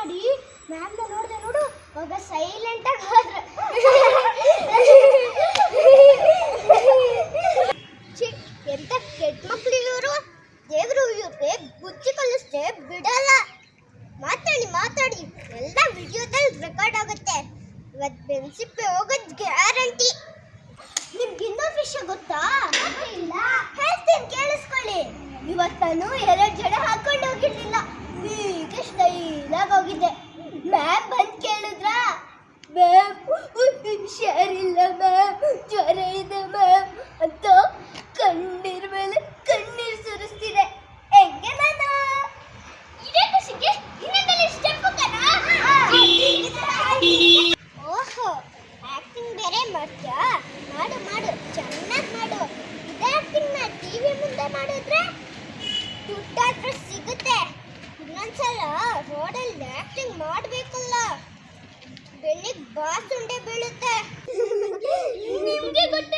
ಮಾಡಿ ಮ್ಯಾಮ್ ನೋಡಿದೆ ನೋಡು ಅವಾಗ ಸೈಲೆಂಟಾಗಿ ಹೋದ. ಹೊರಗೆ ಹೋಗಿದ್ದೆ ಮ್ಯಾಮ್ ಬಂದು ಕೇಳಿದ್ರ? ಮ್ಯಾಮ್ ಹುಷಾರಿಲ್ಲ ಮ್ಯಾಮ್ ಜ್ವರ ಇದೆ ಮ್ಯಾಮ್ ಅಂತ ಕಣ್ಣೀರ್ ಬೆಳ್ಳಿಗೆ ಬಾಸ್ ಉಂಡೆ ಬೀಳುತ್ತೆ. ನಿಮ್ಗೆ ಗೊತ್ತ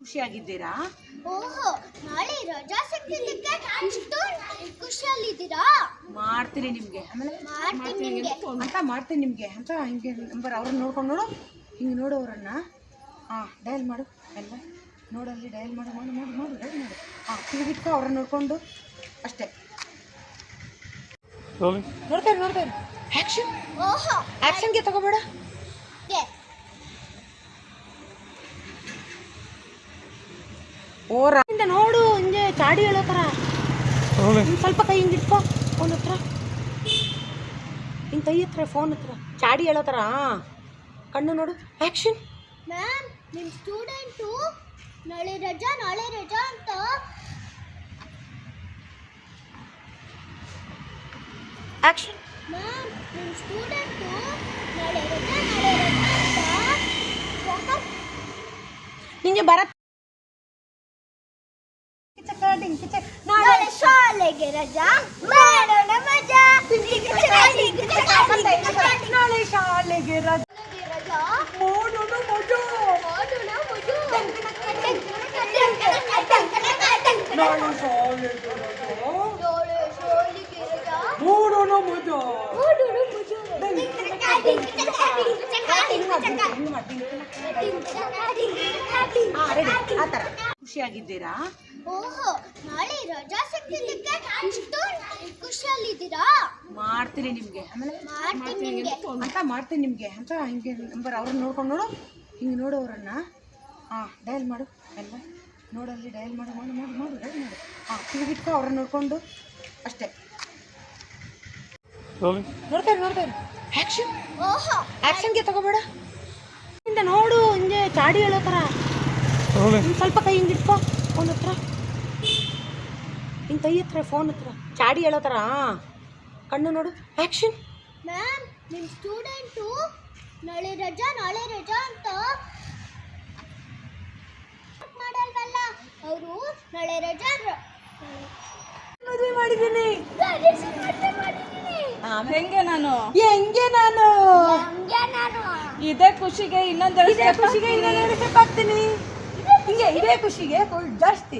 ಖುಷಿಯಾಗಿದ್ದೀರಾ? ಓಹೋ ನಾಳೆ ರಜಾ ಸಿಕ್ಕಿದ್ದಕ್ಕೆ ಅಷ್ಟು ಖುಷಿಯಲ್ಲಿದ್ದೀರಾ? ಮಾಡ್ತೀನಿ ನಿಮಗೆ. ಆಮೇಲೆ ಮಾಡ್ತೀನಿ ಅಂತ ಮಾಡ್ತೀನಿ ನಿಮಗೆ. ಅಂತ ಹಿಂಗೆ ನಂಬರ್ ಅವ್ರನ್ನ ನೋಡ್ಕೊಂಡು ನೋಡು. ಹಿಂಗೆ ನೋಡು ಅವರನ್ನ. ಹಾಂ ಡಯಲ್ ಮಾಡು. ಎಲ್ಲ ನೋಡಲ್ಲಿ ಡಯಲ್ ಮಾಡು ಮಾಡು ಮಾಡು ಮಾಡು ಡಯಲ್ ಮಾಡು. ಹಾಂ ತಿರುಗಿಟ್ಕೊ ಅವ್ರನ್ನ ನೋಡಿಕೊಂಡು. ಅಷ್ಟೇ. ನೋಡ್ತಾ ಇರು ನೋಡ್ತಾ ಇರು. ಆ್ಯಕ್ಷನ್ ಓಹೋ ಆ್ಯಕ್ಷನ್ಗೆ ತಗೋಬೇಡ. ಓ ಇಂದ ನೋಡು ಹಿಂಗೆ ಚಾಡಿ ಹೇಳೋ ಥರ ಸ್ವಲ್ಪ ಕೈ ಹಿಂಗೆ ಇಟ್ಕೋ ಫೋನ್ ಹತ್ರ. ಹಿಂಗೆ ಕೈ ಹತ್ರ ಫೋನ್ ಹತ್ರ. ಚಾಡಿ ಹೇಳೋ ಥರ ಕಣ್ಣು ನೋಡು. ಆ್ಯಕ್ಷನ್ ಮ್ಯಾಮ್ ನಿಮ್ಮ ಸ್ಟೂಡೆಂಟು ನಾಳೆ ರಜಾ ನಾಳೆ ರಜಾ ಅಂತ ಆ್ಯಕ್ಷನ್ ನಿಮಗೆ ಬರತ್ತೆ ನಾಳೆ ಶಾಲೆಗೆ ರಜಾ ಮಾಡೋಣ ಮಜಾ ನಾಳೆ ಶಾಲೆಗೆ ರಜಾ ಆ ಥರ ಖುಷಿಯಾಗಿದ್ದೀರಾ? ಓಹೋ ನಾಳೆ ರಜಾ ಸಿಕ್ಕಿದ್ದಕ್ಕೆ ಖುಷಿಯಲ್ಲಿದ್ದೀರಾ? ಮಾಡ್ತೀನಿ ನಿಮಗೆ. ಆಮೇಲೆ ಮಾಡ್ತೀನಿ ನಿಮ್ಗೆ. ಅಂತ ಮಾಡ್ತೀನಿ ನಿಮಗೆ. ಅಂತ ಹಿಂಗೆ ನಂಬರ್ ಅವ್ರನ್ನ ನೋಡ್ಕೊಂಡು ನೋಡು. ಹಿಂಗೆ ನೋಡು ಅವರನ್ನು ಹಾಂ ಡಯಲ್ ಮಾಡು. ಎಲ್ಲ ನೋಡಲ್ಲಿ ಡಯಲ್ ಮಾಡು ಮಾಡು ಮಾಡು ಮಾಡು ಡಯಲ್ ಮಾಡು. ಹಾಂ ಕಿವಿಗಿಟ್ಕೊ ಅವ್ರನ್ನ ನೋಡಿಕೊಂಡು. ಅಷ್ಟೇ. ನೋಡ್ತಾ ನೋಡ್ತಾರೆ ನೋಡ್ತಾ ಇರು. ಆ್ಯಕ್ಷನ್ ಓಹೋ ಆ್ಯಕ್ಷನ್ಗೆ ತಗೋಬೇಡ. ನೋಡು ಹಿಂಗೆ ಚಾಡಿ ಹೇಳೋ ಥರ ಸ್ವಲ್ಪ ಕೈ ಹಿಂಗೆ ಇಟ್ಕೋ ಫೋನ್ ಹತ್ರ. ಹಿಂಗೆ ಕೈ ಹತ್ರ ಫೋನ್ ಹತ್ರ. ಚಾಡಿ ಹೇಳೋ ಥರ ಕಣ್ಣು ನೋಡು. ಆ್ಯಕ್ಷನ್ ಮ್ಯಾಮ್ ನಿಮ್ಮ ಸ್ಟೂಡೆಂಟು ನಾಳೆ ರಜಾ ನಾಳೆ ರಜಾ ಅಂತ. ಮಾಡಲ್ವಲ್ಲ? ಅವರು ನಾಳೆ ರಜಾ ಮದುವೆ ಮಾಡಿದ್ದೀನಿ. ಹೆಂಗೆ ನಾನು? ಹೆಂಗೆ ನಾನು? ಹಂಗೆ ನಾನು. ಇದೇ ಖುಷಿಗೆ ಇನ್ನೊಂದೆರಡು ಇದೇ ಖುಷಿಗೆ ಹಾಕ್ತೀನಿ. ಇನ್ನೊಂದು ಸ್ಟೆಪ್ ಹಾಕ್ತೀನಿ. ಹಿಂಗೆ ಇದೇ ಖುಷಿಗೆ ಫುಲ್ ಜಾಸ್ತಿ.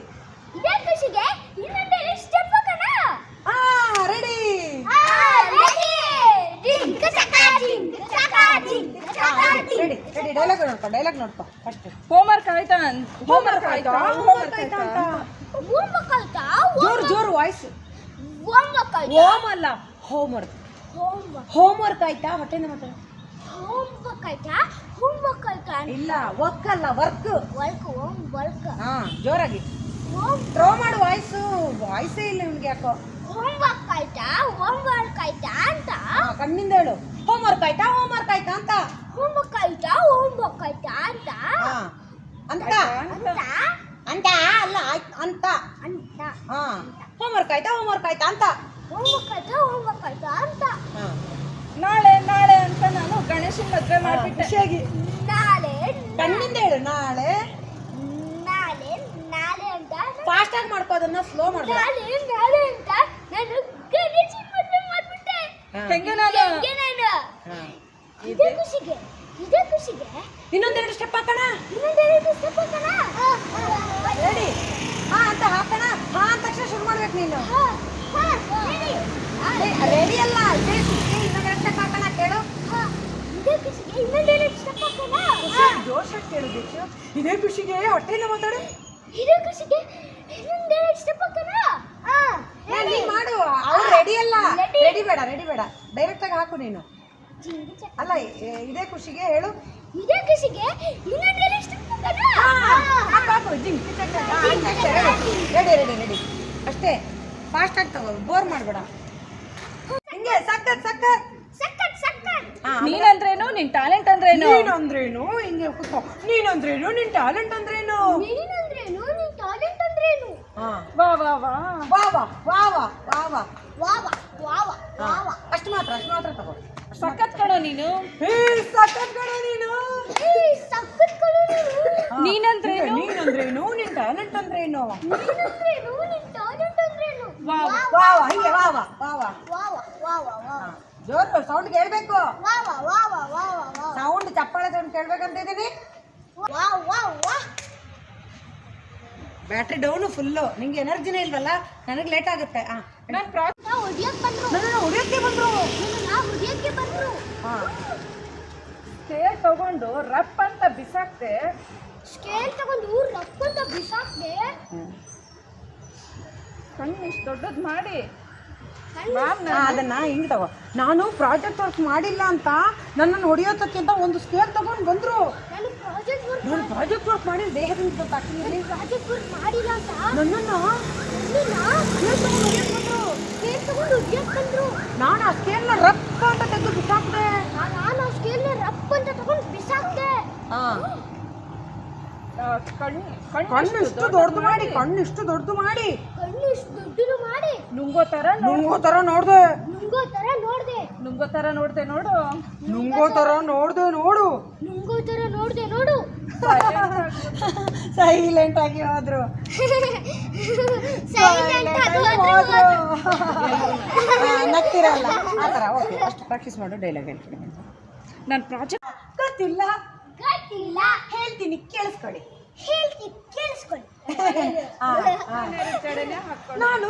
ಇದೇ ಖುಷಿಗೆ ಇನ್ನೊಂದು ಸ್ಟೆಪ್ ಹಾಕೋಣ? ಹಾ ರೆಡಿ ರೆಡಿ ರೆಡಿ ಡೈಲಾಗ್ ನೋಡ್ಕೊ ಡೈಲಾಗ್ ನೋಡ್ಕೊ ಫಸ್ಟ್ ಹೋಮ್ವರ್ಕ್ ಆಯ್ತಾ? ಹೋಮ್ವರ್ಕ್ ಆಯ್ತಾ? ಹೋಮ್ವರ್ಕ್ ಆಯ್ತಾ? ಆಯ್ತಾ? ಅಂತ ಹೋಮ್ವರ್ಕ್ ಆಯ್ತಾ? ಜೋರು ಜೋರು ವಾಯ್ಸ್ ಹೋಮ್ವರ್ಕ್ ಆಯ್ತಾ? ಹೋಮ್ ಅಲ್ಲ. ಹೋಮ್ವರ್ಕ್ ಹೋಮ್ ವರ್ಕ್ ಆಯ್ತಾ? ಹೊಟ್ಟೆಯಿಂದ ಮಾತಾಡ. ಹೋಮ್ ವರ್ಕ್ ಆಯ್ತಾ? ಹೋಮ್ ವರ್ಕ್ ಆಯ್ತಾ ಇಲ್ಲ ವರ್ಕ್ ಅಲ್ಲ ವರ್ಕ್ ವರ್ಕ್ ಹೋಮ್ ವರ್ಕ್ ಹಾ ಜೋರಾಗಿ. ಹೋಮ್ ಡ್ರಾ ಮಾಡು ವಾಯ್ಸ್ ವಾಯ್ಸೇ ಇಲ್ಲ ನಿಮ್ಗೆ ಯಾಕೋ. ಹೋಮ್ ವರ್ಕ್ ಆಯ್ತಾ? ಹೋಮ್ವರ್ಕ್ ಆಯ್ತಾ ಅಂತ? ಕಣ್ಣಿಂದ ಹೇಳು. ಹೋಮ್ ವರ್ಕ್ ಆಯ್ತಾ? ಹೋಮ್ ವರ್ಕ್ ಆಯ್ತಾ ಅಂತ? ಹೋಮ್ವರ್ಕ್ ಆಯ್ತಾ? ಹೋಮ್ವರ್ಕ್ ಆಯ್ತಾ ಅಂತ? ಅಂತ? ಅಂತ? ಅಲ್ಲ ಅಂತ? ಅಂತ. ಹಾ ಹೋಮ್ ವರ್ಕ್ ಆಯ್ತಾ? ಹೋಮ್ ವರ್ಕ್ ಆಯ್ತಾ ಅಂತ? ಅಂತ. ಹಾ. ನಾಳೆ ನಾಳೆ ಅಂತ ನಾನು ಗಣೇಶನ ಮದ್ವೆ ಮಾಡ್ಬಿಟ್ಟೆ. ಖುಷಿಯಾಗಿ. ನಾಳೆ ಕಣ್ಣಿಂದ ಹೇಳು ನಾಳೆ. ನಾಳೆ ನಾಳೆ ಅಂತ ಫಾಸ್ಟ್ ಆಗಿ ಮಾಡ್ಕೋ ಅದನ್ನ ಸ್ಲೋ ಮಾಡ್ಬೇಡ ನಾಳೆ ನಾಳೆ ಅಂತ ನಾನು ಗಣೇಶನ ಮದ್ವೆ ಮಾಡ್ಬಿಟ್ಟೆ. ಹೆಂಗೆ ನಾನು? ಹೆಂಗೆ ನಾನು? ಇದೆ ಖುಷಿಗೆ ಇದೇ ಖುಷಿಗೆ. ಇನ್ನೊಂದು ಎರಡು ಸ್ಟೆಪ್ ಹಾಕೋಣ. ಇನ್ನೊಂದೆರಡು ಸ್ಟೆಪ್ ಹಾಕೋಣ. ರೆಡಿ ಹಾ ಅಂತ ಹಾಕೋಣ. ಹಾ ಅಂತ ತಕ್ಷಣ ಶುರು ಮಾಡ್ಬೇಕು ನೀನು. ಹಾ, ಹಾ, ರೆಡಿ ಅಲ್ಲ ಇದೇ ಇನ್ನೊಂದೆರಡು ಸ್ಟೆಪ್ ಹಾಕೋಣ ಕೇಳು ಇದೇ ಖುಷಿಗೆ ಇನ್ನೊಂದೆರಡು ಸ್ಟೆಪ್ ಹಾಕೋಣ ಹಾ, ಜೋಶ್ ಕೇಳಬೇಕು ಇದೇ ಖುಷಿಗೆ ಹೊಟ್ಟೆಯಿಂದ ಮಾತಾಡು ಇದೇ ಖುಷಿಗೆ ಸ್ಟೆಪ್ ಹಾಕೋಣ ಹಾ, ನೀ ಮಾಡು ಅವ್ರು ರೆಡಿ ಅಲ್ಲ ರೆಡಿ ಬೇಡ ರೆಡಿ ಬೇಡ ಡೈರೆಕ್ಟ್ ಆಗಿ ಹಾಕು ನೀನು. ಅಲ್ಲ ಇದೇ ಖುಷಿಗೆ ಹೇಳು ಇದೇ ಖುಷಿಗೆ ಇನ್ನೊಂದೆರಡು ಸ್ಟೆಪ್ ಹಾಕೋಣ ಹಾಕು ಹಾಕು ಜಿಂಗ್ ರೆಡಿ ರೆಡಿ ರೆಡಿ ಅಷ್ಟೇ ಫಾಸ್ಟ್ ಆಗಿ ತಗೋ ಬೋರ್ ಮಾಡಬೇಡ. ಹಿಂಗೆ ಸಕ್ಕತ್ ಸಕ್ಕತ್. ಸಕ್ಕತ್ ಸಕ್ಕತ್. ನೀನಂದ್ರೇನು ನಿನ್ ಟ್ಯಾಲೆಂಟ್ ಅಂದ್ರೇನು? ನೀನಂದ್ರೇನು? ಹಿಂಗೆ ಕೂತ್ಕೋ. ನೀನಂದ್ರೇನು? ನಿನ್ ಟ್ಯಾಲೆಂಟ್ ಅಂದ್ರೇನು? ನೀನಂದ್ರೇನು? ನಿನ್ ಟ್ಯಾಲೆಂಟ್ ಅಂದ್ರೇನು? ಹಾ. ವಾ ವಾ ವಾ. ವಾ ವಾ ವಾ ವಾ ವಾ ವಾ. ವಾ ವಾ ವಾ ವಾವ ಅಷ್ಟು ಮಾತ್ರ ಅಷ್ಟು ಮಾತ್ರ ತಗೋ. ಸಕ್ಕತ್ ಕಣೋ ನೀನು. ಏ ಸಕ್ಕತ್ ಕಣ ನೀನು. ಏ ಸಕ್ಕತ್ ಕಣೋ ನೀನು. ನೀನಂದ್ರೇನು? ನೀನಂದ್ರೇನು? ನಿನ್ ಟ್ಯಾಲೆಂಟ್ ಅಂದ್ರೇನು? ನೀನಂದ್ರೇನು? ನಿನ್ ಟಾಲೆಂಟ್ ಅಂದ್ರೇನು ವಾ ವಾ. ವಾ ವಾ ಹಿಂಗೆ ವಾ ವಾ ವಾ ವಾ ವಾವ ವಾವ ವಾವ ಹಾ. ಜೋರು ಸೌಂಡ್ ಕೇಳಬೇಕು ವಾವ ವಾವ ವಾವ ವಾವ ಸೌಂಡ್ ಚಪ್ಪಾಳೆ ಸೌಂಡ್ ಕೇಳ್ಬೇಕಂತ ಇದ್ದೀವಿ wow wow wow battery down full ನಿಂಗೆ ಎನರ್ಜಿನೇ ಇಲ್ವಲ್ಲ ನನಗೆ ಲೇಟ್ ಆಗುತ್ತೆ ಹಾಂ ನನ್ನ ಪ್ರಾಜೆಕ್ಟ್ ಹೊಡಿಯಕ್ ಬಂದ್ರು ನಾನು ಹೊಡಿಯೋಕ್ಕೆ ಬಂದರು ನಾ ಹೊಡಿಯಕ್ಕೆ ಬಂದ್ರು ಹಾಂ ಸ್ಕೇಲ್ ತಗೊಂಡು ರಪ್ ಅಂತ ಬಿಸಾಕ್ತೆ ಸ್ಕೇಲ್ ತಗೊಂಡು ರಪ್ ಅಂತ ಬಿಸಾಕ್ದೆ ಕಣ್ಣು ಇಷ್ಟು ದೊಡ್ಡದು ಮಾಡಿ. ಮ್ಯಾಮ್ ಅದನ್ನ ಹಿಂಗ್ ತಗೋ. ನಾನು ಪ್ರಾಜೆಕ್ಟ್ ವರ್ಕ್ ಮಾಡಿಲ್ಲ ಅಂತ ನನ್ನನ್ನು ಹೊಡೆಯೋದಕ್ಕಿಂತ ಒಂದು ಸ್ಕೇಲ್ ತಗೊಂಡು ಬಂದ್ರು. ನಾನು ಪ್ರಾಜೆಕ್ಟ್ ವರ್ಕ್ ಮಾಡಿ ದೇಹದಿಂದ ಗೊತ್ತಾಗ್ತೀನಿ ಪ್ರಾಜೆಕ್ಟ್ ವರ್ಕ್ ಮಾಡಿಲ್ಲ ಅಂತ? ನನ್ನನ್ನು ನಾನು ಆ ಸ್ಕೇಲ್ನ ರಪ್ಪ ಅಂತ ತೆಗೆದು ಬಿಸಾಕ್ದೆ. ನಾನು ಆ ಸ್ಕೇಲ್ನ ರಪ್ಪ ಅಂತ ತಗೊಂಡು ಬಿಸಾಕ್ದೆ. ಕಣ್ಣು ಕಣ್ಣು ಇಷ್ಟು ದೊಡ್ಡದು ಮಾಡಿ ಕಣ್ಣು ಇಷ್ಟು ದೊಡ್ಡದು ಮಾಡಿ. ಕಣ್ಣು ಇಷ್ಟು ದೊಡ್ಡದು ಮಾಡಿ. ನುಂಗೋ ತರ ನೋಡ್ ನುಂಗೋ ತರ ನೋಡ್ದೆ. ನುಂಗೋ ತರ ನೋಡ್ದೆ. ನುಂಗೋ ತರ ನೋಡ್ದೆ ನೋಡು. ನುಂಗೋ ತರ ನೋಡ್ದೆ ನೋಡು. ನುಂಗೋ ತರ ನೋಡ್ದೆ ನೋಡು. ಸೈಲೆಂಟ್ ಆಗಿ ಹೋದ್ರು. ಸೈಲೆಂಟ್ ಆಗಿ ಹೋದ್ರು. ನಗ್ತಿರಲ್ಲ. ಆ ಥರ ಓಕೆ ಅಷ್ಟು ಪ್ರಾಕ್ಟೀಸ್ ಮಾಡು ಡೈಲಾಗ್ ಹೇಳ್ತೀನಿ. ನಾನು ಪ್ರಾಜೆಕ್ಟ್ ಗೊತ್ತಿಲ್ಲ. ಗೊತ್ತಿಲ್ಲ. ಹೇಳ್ತೀನಿ ಕೇಳಿಸ್ಕೊಳ್ಳಿ. ಹೇಳ್ತೀನಿ ಕೇಳಿಸ್ಕೊಳ್ಳಿ. ನಾನು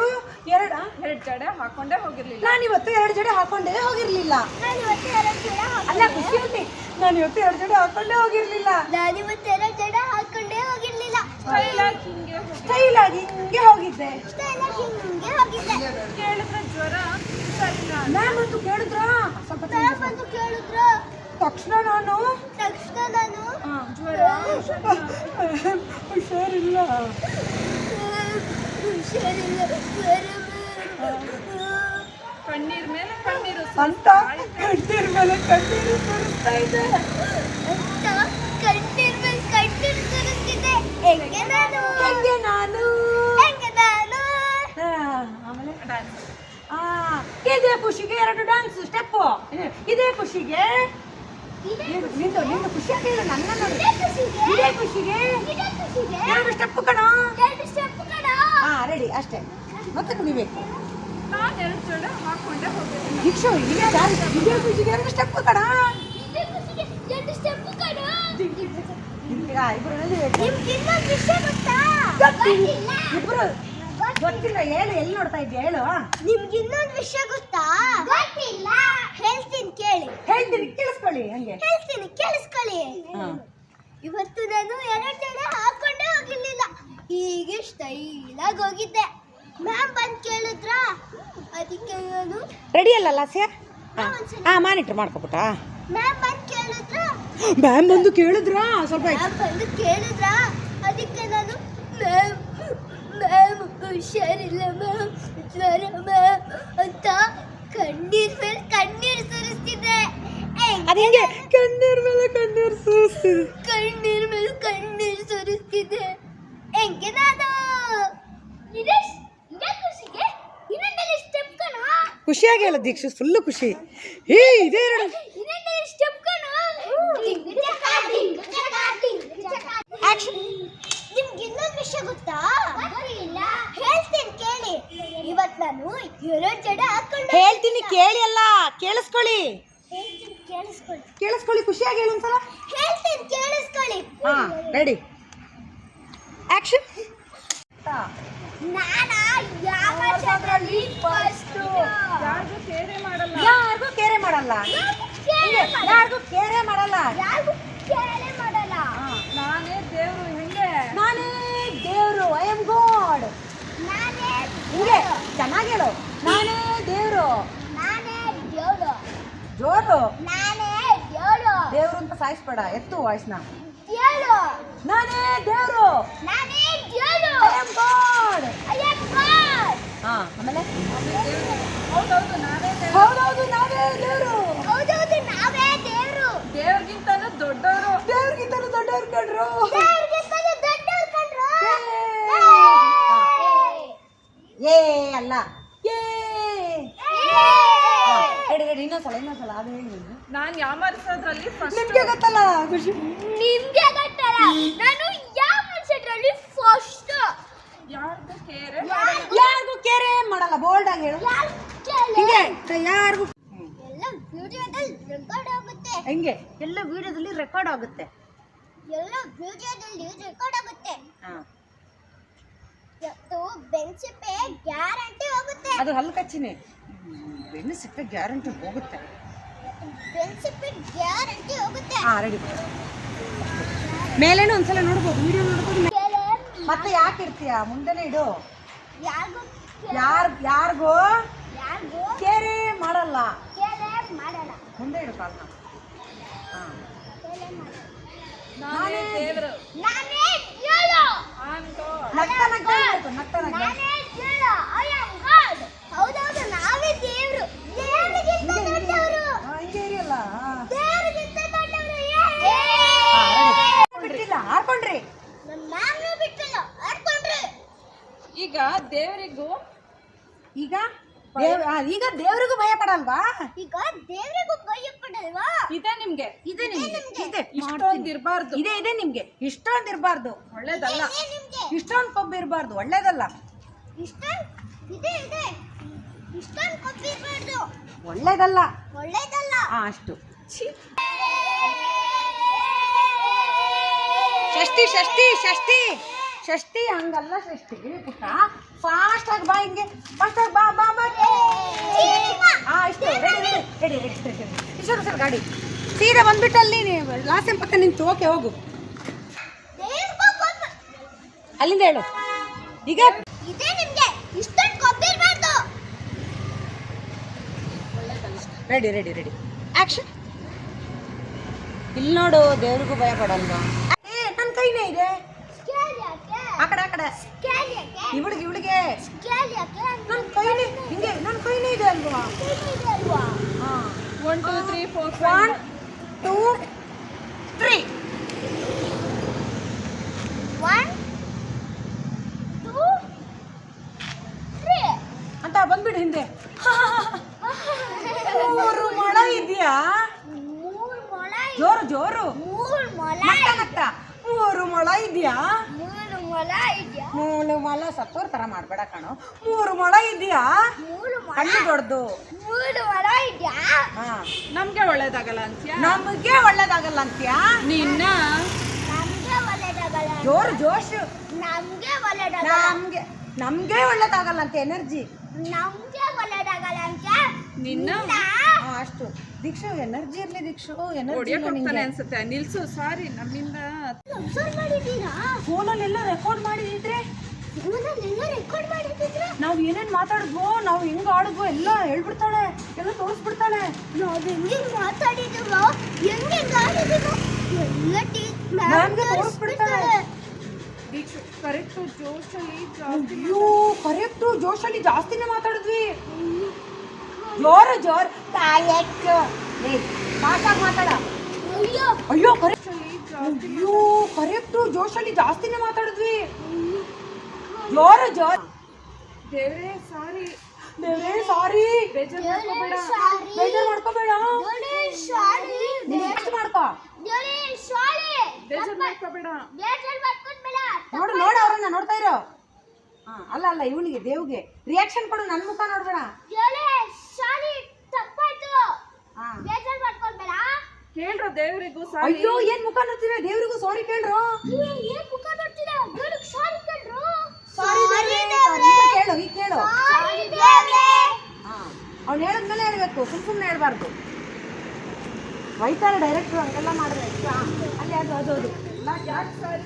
ಎರಡ? ಎರಡು ಜಡೆ ಹಾಕೊಂಡೇ ಹೋಗಿರ್ಲಿಲ್ಲ. ನಾನು ಇವತ್ತು ಎರಡು ಜಡೆ ಹಾಕೊಂಡೇ ಹೋಗಿರ್ಲಿಲ್ಲ. ನಾನು ಇವತ್ತು ಎರಡು ಜಡ ಅಲ್ಲ ಖುಷಿಯಲ್ಲಿ ನಾನು ಇವತ್ತು ಎರಡು ಜಡೆ ಹಾಕೊಂಡೇ ಹೋಗಿರ್ಲಿಲ್ಲ. ನಾನು ಇವತ್ತು ಎರಡು ಜಡ ಹಾಕೊಂಡೇ ಹೋಗಿರ್ಲಿಲ್ಲ. ಸ್ಟೈಲಾಗಿ ಹಿಂಗೆ ಹೋಗಿ ಸ್ಟೈಲ್ ಆಗಿ ಹಿಂಗೆ ಹೋಗಿದ್ದೆ. ಸ್ಟೈಲ್ ಆಗಿ ಹಿಂಗೆ ಹೋಗಿದ್ದೆ. ಕೇಳಿದ್ರೆ ಜ್ವರ ಸರಿ ಮ್ಯಾಮ್ ಅಂತೂ ಕೇಳಿದ್ರ? ಸ್ವಲ್ಪ ಕೇಳಿದ್ರು. ತಕ್ಷಣ ನಾನು ತಕ್ಷಣ ನಾನು ಹುಷಾರಿಲ್ಲ. ಹುಷಾರಿಲ್ಲ. ಕಣ್ಣೀರ್ ಮೇಲೆ ಕಣ್ಣೀರು ಅಂತ? ಕಣ್ಣೀರ್ ಮೇಲೆ ಕಣ್ಣೀರು ಬರುತ್ತಾ ಇದೆ. ಅಂತ? ಕಣ್ಣೀರ್ ಮೇಲೆ ಕಣ್ಣೀರ್ ಬರುತ್ತಿದೆ ಹೆಂಗೆ ನಾನು? ಹೆಂಗೆ ನಾನು? ಹೆಂಗೆ ನಾನು? ಆಮೇಲೆ? ಇದೇ ಖುಷಿಗೆ ಎರಡು ಡಾನ್ಸ್ ಸ್ಟೆಪ್ಪು ಇದೇ ಖುಷಿಗೆ ನಿಂದು ಹೇಳು ನನ್ನ ಸ್ಟೆಪ್ ಕಣ ರೆಡಿ ಅಷ್ಟೇ ಮತ್ತೆ ಇದೇ ಖುಷಿಗೆ ಎರಡು ಸ್ಟೆಪ್ ಗೊತ್ತಿಲ್ಲ. ಹೇಳು ಎಲ್ಲಿ ನೋಡ್ತಾ ಇದ್ದೀಯ ಹೇಳು ನಿಮ್ಗೆ ಇನ್ನೊಂದು ವಿಷಯ ಗೊತ್ತಾ ಗೊತ್ತಿಲ್ಲ ಹೇಳ್ತೀನಿ ಕೇಳಿಸ್ಕೊಳ್ಳಿ ಹಂಗೆ. ಹೇಳ್ತೀನಿ ಕೇಳಿಸ್ಕೊಳ್ಳಿ. ಇವತ್ತು ನಾನು ಎರಡು ಜಡೆ ಹಾಕೊಂಡೇ ಹೋಗಿರ್ಲಿಲ್ಲ. ಹೀಗೆ ಸ್ಟೈಲಾಗಿ ಹೋಗಿದ್ದೆ. ಮ್ಯಾಮ್ ಬಂದು ಕೇಳಿದ್ರ? ಅದಕ್ಕೆ ನಾನು ರೆಡಿ ಅಲ್ಲ ಲಾಸ್ಯ? ಹಾಂ ಮಾನಿಟ್ರ್ ಮಾಡ್ಕೊಬಿಟ್ಟ ಮ್ಯಾಮ್ ಬಂದು ಕೇಳಿದ್ರ? ಮ್ಯಾಮ್ ಬಂದು ಕೇಳಿದ್ರಾ? ಸ್ವಲ್ಪ ಮ್ಯಾಮ್ ಬಂದು ಕೇಳಿದ್ರ? ಅದಕ್ಕೆ ನಾನು ಮ್ಯಾಮ್ ಮ್ಯಾಮ್ ಹುಷಾರಿಲ್ಲ ಮ್ಯಾಮ್ ಜ್ವರ ಮ್ಯಾಮ್ ಅಂತ ಕಣ್ಣೀರ್ ಮೇಲೆ ಕಣ್ಣೀರ್ ಸುರಿಸ್ತಿದ್ದೆ ಹೆಂಗ್? ಹೆಂಗೆ ಕಣ್ಣೀರ್ ಮೇಲೆ ಕಣ್ಣೀರ್ ಸುರಿಸ್ತಿದೆ. ಕಣ್ಣೀರ್ ಮೇಲೆ ಕಣ್ಣೀರ್ ಸುರಿಸ್ತಿದ್ದೆ ಹೆಂಗೆ ನಾನು. ಇದೇ ಇದೇ ಖುಷಿಗೆ ಇನ್ನೊಂದಲ್ಲಿ ಸ್ಟೆಪ್ ಕಣ ಖುಷಿಯಾಗಿ ಹೇಳ ದೀಕ್ಷು ಫುಲ್ಲು ಖುಷಿ. ಏ ಇದೇ ಇನ್ನೊಂದಲ್ಲಿ ಸ್ಟೆಪ್ ಕಣ ಆಕ್ಷನ್ ನಿಮ್ಗೆ ಇನ್ನೊಂದು ವಿಷಯ ಗೊತ್ತಾ? ಇಲ್ಲ ಹೇಳ್ತೀನಿ ಕೇಳಿ ಇವತ್ ನಾನು ಎರಡು ಜಡ ಹಾಕೊಂಡು ಹೇಳ್ತೀನಿ ಕೇಳಿ ಅಲ್ಲ ಕೇಳಿಸ್ಕೊಳ್ಳಿ. ಕೇಳಿಸ್ಕೊಳ್ಳಿ. ಖುಷಿಯಾಗಿ ಹೇಳು ಒಂದ್ಸಲ. ಹೇಳ್ತೀನಿ ಕೇಳಿಸ್ಕೊಳ್ಳಿ. ಹಾ ರೆಡಿ ಆಕ್ಷನ್ ನಾನು ಯಾವ ವರ್ಷದಲ್ಲಿ ಫಸ್ಟ್ ಯಾರಿಗೂ ಕೇರೆ ಮಾಡಲ್ಲ. ಯಾರಿಗೂ ಕೇರೆ ಮಾಡಲ್ಲ? ಯಾರಿಗೂ ಕೇರೆ ಮಾಡಲ್ಲ? ಯಾರಿಗೂ ಕೇಳೇ ಮಾಡಲ್ಲ? ನಾನೇ ದೇವ್ರು ಹೆಂಗೆ? ನಾನೇ ದೇವರು ಐ ಆಮ್ ಗಾಡ್ ನಾನೇ ಹಿಂಗೆ ಚೆನ್ನಾಗಿ ಹೇಳು. ನಾನೇ ದೇವರು. ನಾನೇ ದೇವ್ರು. ಜೋರು. ನಾನೇ ದೇವ್ರು. ಅಂತ ಸಾಯಿಸ್ಬೇಡ ಎತ್ತು ವಾಯ್ಸ್ನ. ನಾನೇ ದೇವರು. ಹಾ ಆಮೇಲೆ? ಹೌದೌದು ನಾನೇ ದೇವ್ರು. ಹೌದೌದು ನಾವೇ ದೇವರು. ದೇವ್ರಿಗಿಂತನೂ ದೊಡ್ಡವರು. ದೇವ್ರಿಗಿಂತಲೂ ದೊಡ್ಡವ್ರು ಕಣ್ರು. ಏ ಅಲ್ಲ. ಇನ್ನೊಂದ್ಸಲ ಇನ್ನೊಂದ್ಸಲ ಅದು ಹೇಳಿ ನೀನು. ನಾನು ಯಾಮರಿಸೋದ್ರಲ್ಲಿ ಫಸ್ಟ್ ನಿಮ್ಗೆ ಗೊತ್ತಲ್ಲ ಖುಷಿ. ನಿಮ್ಗೆ ಗೊತ್ತಲ್ಲ ನಾನು ಫಸ್ಟ್ ಯಾರಿಗೂ ಕೇರೆ ಯಾರಿಗೂ ಕೇರೆ ಮಾಡಲ್ಲ ಬೋಲ್ಡ್ ಆಗಿ ಹೇಳು. ಹಿಂಗೆ ಯಾರಿಗೂ ಎಲ್ಲ ವಿಡಿಯೋದಲ್ಲಿ ರೆಕಾರ್ಡ್ ಆಗುತ್ತೆ. ಹೆಂಗೆ? ಎಲ್ಲ ವಿಡಿಯೋದಲ್ಲಿ ರೆಕಾರ್ಡ್ ಆಗುತ್ತೆ. ಎಲ್ಲ ವಿಡಿಯೋದಲ್ಲಿ ರೆಕಾರ್ಡ್ ಆಗುತ್ತೆ. ಹಾ. ಬೆನ್ಸಿಪ್ಪೆ ಗ್ಯಾರಂಟಿ ಹೋಗುತ್ತೆ. ಅದು ಹಲ್ಲು ಕಚ್ಚಿನಿ. ಬೆನ್ನು ಸಿಪ್ಪೆ ಗ್ಯಾರಂಟಿ ಹೋಗುತ್ತೆ. ಬೆನ್ಸಿಪ್ಪೆ ಗ್ಯಾರಂಟಿ ಹೋಗುತ್ತೆ. ಹಾಂ ರೆಡಿ ಮೇಲೇನು ಒಂದ್ಸಲ ನೋಡ್ಬೋದು ವಿಡಿಯೋ ನೋಡ್ಬೋದು. ಮತ್ತೆ ಯಾಕೆ ಇರ್ತೀಯ? ಮುಂದೆನೇ ಇಡು. ಯಾರಿಗೂ ಯಾರ್ ಯಾರಿಗೂ? ಯಾರಿಗೂ? ಕೇರೆ ಮಾಡಲ್ಲ. ಕೆಲೆ ಮಾಡಲ್ಲ. ಮುಂದೆ ಇಡು ಕಾಲ್ನ. ಹಾಂ ಮಾಡಲ್ಲ. ನಾನೇ ದೇವರು. ನಾನೇ ಹೌದೌದು ನಾವೇ ದೇವ್ರು ದೇವರಿಗಿಂತ ದೊಡ್ಡವರು ಹಾ, ಹಿಂಗೆ ಇರಿಯಲ್ಲ ಹಾಂ ದೇವರಿಗಿಂತ ದೊಡ್ಡವರು ಬಿಟ್ಟಿಲ್ಲ ಹಾರ್ಕೊಂಡ್ರಿ ನಮ್ಮ ಮ್ಯಾಮ್ನು ಬಿಟ್ಟಿಲ್ಲ ಆಡ್ಕೊಂಡ್ರಿ ಈಗ ದೇವರಿಗೂ ಈಗ ದೇವ್ ಆ, ಈಗ ದೇವರಿಗೂ ಭಯ ಪಡಲ್ವಾ? ಈಗ ದೇವರಿಗೂ ಭಯ ಪಡಲ್ವಾ? ಇದೆ ನಿಮ್ಗೆ. ಇದೆ ನಿಮ್ಗೆ. ಇದೆ ಇಷ್ಟೊಂದು ಇರಬಾರ್ದು. ಇದೆ ಇದೆ ನಿಮ್ಗೆ. ಇಷ್ಟೊಂದು ಇರಬಾರ್ದು. ಒಳ್ಳೇದಲ್ಲ. ಇದೆ ನಿಮ್ಗೆ. ಇಷ್ಟೊಂದು ಕೊಬ್ಬು ಇರಬಾರ್ದು. ಒಳ್ಳೇದಲ್ಲ. ಇಷ್ಟ ಇದೆ ಇದೆ. ಇಷ್ಟೊಂದು ಕೊಬ್ಬಿರ್ಬಾರ್ದು ಒಳ್ಳೇದಲ್ಲ. ಒಳ್ಳೇದಲ್ಲ. ಅಷ್ಟು. ಷಷ್ಠಿ ಷಷ್ಠಿ ಷಷ್ಠಿ. ಷಷ್ಠಿ ಹಂಗಲ್ಲ ಷಷ್ಠಿ ಪುಟ್ಟ. ಫಾಸ್ಟ್ ಆಗಿ ಬಾ ಹಿಂಗೆ. ಫಾಸ್ಟ್ ಆಗಿ ಬಾ ಬಾ ಬಾ. ಹಾ ಇಷ್ಟು. Ready ready ready ready ready sir ಗಾಡಿ. ಸೀದಾ ಬಂದ್ಬಿಟ್ಟಲ್ಲಿ ಲಾಸ್ಟ್ ಟೈಮ್ ಪಕ್ಕ ನಿಂತು ಓಕೆ ಹೋಗು. ಅಲ್ಲಿಂದ ಹೇಳು. ಈಗ? ರೆಡಿ ರೆಡಿ ರೆಡಿ ಆಕ್ಷನ್ ಇಲ್ಲಿ ನೋಡು ದೇವ್ರಿಗೂ ಭಯ ಪಡಲ್ವಾ? ಏ ನನ್ನ ಕೈನೇ ಇದೆ. ಕಡೆ. ಇವಳಿಗೆ ಇವಳಿಗೆ. ನನ್ನ ಕೈನೇ ಹಿಂಗೆ ನನ್ನ ಕೈನೇ ಇದೆ ಅಲ್ವಾ? ಸ್ಕೇಲ್ ಇದೆ ಅಲ್ವಾ? ಹಾಂ. One two three four one two three one two three ಅಂತ ಬಂದ್ಬಿಡು ಹಿಂದೆ ಮೂರು ಮೊಳ ಇದೆಯಾ ಮೂರು ಮೊಳ ಜೋರು ಜೋರು ಮೂರು ಮೊಳ ನಗ್ತಾ ನಗ್ತಾ ಮೂರು ಮೊಳ ಇದೆಯಾ ಮೂರು ಮೊಳ ಇದೆಯಾ? ಮೂರು ಮೊಳ ಸತ್ತೋರ್ ತರ ಮಾಡ್ಬೇಡ ಕಣೋ. ಮೂರು ಮೊಳ ಇದೆಯಾ? ಮೂರು ಮೊಳ ಕಣ್ಣು ದೊಡ್ಡದು. ಮೂರು ಮೊಳ ಇದೆಯಾ? ಹಾ. ನಮ್ಗೆ ಒಳ್ಳೇದಾಗಲ್ಲ ಅಂತ್ಯಾ? ನಮಗೆ ಒಳ್ಳೇದಾಗಲ್ಲ ಅಂತ್ಯಾ? ನಿನ್ನ? ನಮ್ಗೆ ಒಳ್ಳೇದಾಗಲ್ಲ ಜೋರು ಜೋಶ್. ನಮ್ಗೆ ಒಳ್ಳೇದಾಗಲ್ಲ ನಮ್ಗೆ ನಮ್ಗೆ ಒಳ್ಳೇದಾಗಲ್ಲ ಅಂತ ಎನರ್ಜಿ? ನಮ್ಗೆ ಒಳ್ಳೇದಾಗಲ್ಲ ಅಂತ ನಿನ್ನ? ಅಷ್ಟು ದೀಕ್ಷಾ ಎನರ್ಜಿ ಇರಲಿ ದೀಕ್ಷು. ಎನರ್ಜಿ ಹೊಡಿಯಕ್ ಹೋಗ್ತಾನೆ ಅನ್ಸುತ್ತೆ. ನಿಲ್ಸು ಸಾರಿ ನಮ್ಮಿಂದ ಅಬ್ಸರ್ವ್ ಮಾಡಿದ್ದೀರಾ? ಫೋನಲ್ಲೆಲ್ಲ ರೆಕಾರ್ಡ್ ಮಾಡಿದ್ರೆ? ಇವನನ್ನೆಲ್ಲ ರೆಕಾರ್ಡ್ ಮಾಡಿದ್ರೆ ನಾವು ಏನೇನ್ ಮಾತಾಡಿದ್ವೋ ನಾವು ಹೆಂಗ್ ಆಡಿದ್ವೋ ಎಲ್ಲ ಹೇಳ್ಬಿಡ್ತಾಳೆ. ಎಲ್ಲ ತೋರಿಸ್ಬಿಡ್ತಾಳೆ. ನಾವು ಹೆಂಗೆ ಮಾತಾಡಿದ್ದೀವೋ ಹೆಂಗೆ ಗಾಡಿದೀವೋ ಎಲ್ಲ ಟೀ ಮ್ಯಾಮ್ಗೆ ತೋರಿಸ್ಬಿಡ್ತಾಳೆ. ದೀಕ್ಷು ಕರೆಕ್ಟು ಜೋಶಲ್ಲಿ ಜಾಸ್ತಿ ಅಯ್ಯೋ ಕರೆಕ್ಟು ಜೋಶಲ್ಲಿ ಜಾಸ್ತಿನೇ ಮಾತಾಡಿದ್ವಿ. ಜೋರು ಜೋರ್. ಕರೆಕ್ಟ್ ಫಾಸ್ಟಾಗಿ ಮಾತಾಡ. ಅಯ್ಯೋ. ಅಯ್ಯೋ ಕರೆಕ್ಟ್ ಅಯ್ಯೋ ಕರೆಕ್ಟು ಜೋಶಲ್ಲಿ ಜಾಸ್ತಿನೇ ಮಾತಾಡಿದ್ವಿ. ಜೋರು ಜೋರ್. ದೇವ್ರೇ ಸಾರಿ. ದೇವ್ರೇ ಸಾರಿ. ಬೇಜಾರು ಮಾಡ್ಕೋಬೇಡ. ಬೇಜಾರು ಮಾಡ್ಕೋಬೇಡ. ನೆಕ್ಸ್ಟ್ ಮಾಡ್ಕೋ. ಬೇಜಾರ್ ಮಾಡ್ಕೋಬೇಡ. ನೋಡು ನೋಡು ಅವ್ರನ್ನ ನೋಡ್ತಾ ಇರೋ. ಹಾ ಅಲ್ಲ ಅಲ್ಲ ಇವನಿಗೆ ದೇವ್ಗೆ. ರಿಯಾಕ್ಷನ್ ಕೊಡು ನನ್ನ ಮುಖ ನೋಡ್ಬೇಡ. ತಪ್ಪಾಯ್ತು. ಬೇಜಾರ್ ಕೇಳ್ರ ದೇವರಿಗೂ ಸಾರಿ ಅಯ್ಯೋ ಏನ್ ಮುಖ ನೋಡ್ತೀರ? ದೇವ್ರಿಗೂ ಸಾರಿ ಕೇಳ್ರು. ನೀವು ಏನ್ ಮುಖ ನೋಡ್ತೀರಾ? ದೇವ್ರಿಗೆ ಸಾರಿ ಕೇಳ್ರು. ಸಾರಿ ಈಗ ಕೇಳು ಈಗ ಕೇಳು. ಅವ್ನು ಹೇಳಿದ್ಮೇಲೆ ಹೇಳ್ಬೇಕು. ಸುಮ್ ಸುಮ್ಮನೆ ಹೇಳ್ಬಾರ್ದು. ಬೈತಾರೆ ಡೈರೆಕ್ಟ್ರು ಹಂಗೆಲ್ಲ ಮಾಡಿದ್ರೆ ಅಲ್ಲಿ ಅದು ಅದು ಅದು. ಯಾಕೆ ಸಾರಿ